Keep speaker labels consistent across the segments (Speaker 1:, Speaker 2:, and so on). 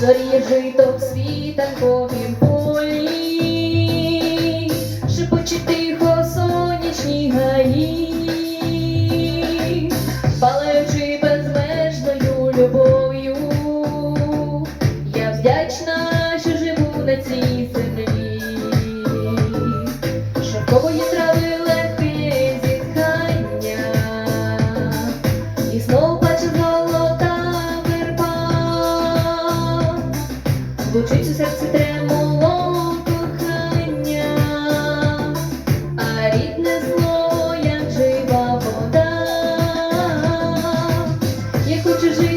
Speaker 1: Зоріє житок світанковим Звучить у серці тремоло кохання, а рідне зло, як жива вода, я хочу жити.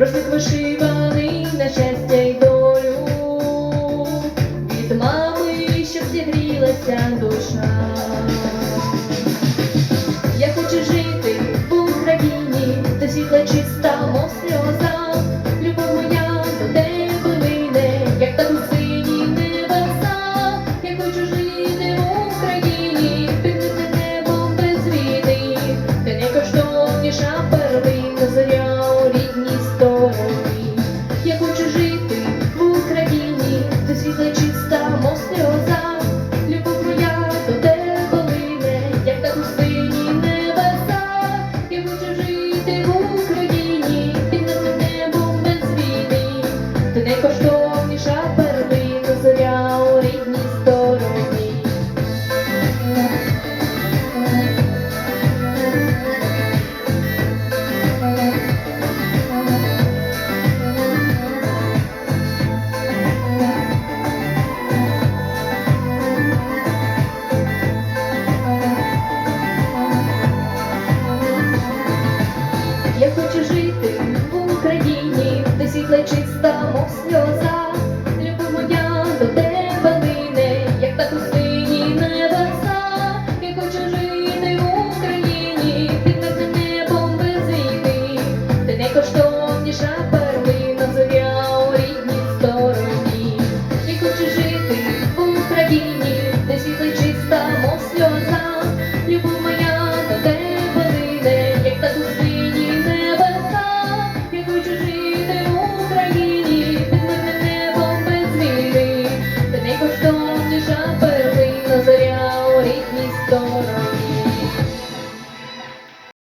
Speaker 1: Грошик вишиваний на щастя й долю, від мами, щоб зігрілася душа. Я хочу жити в Україні, де світла чиста, мов сльоза. Я хочу жити в Україні, де світле чиста, мов сльоза.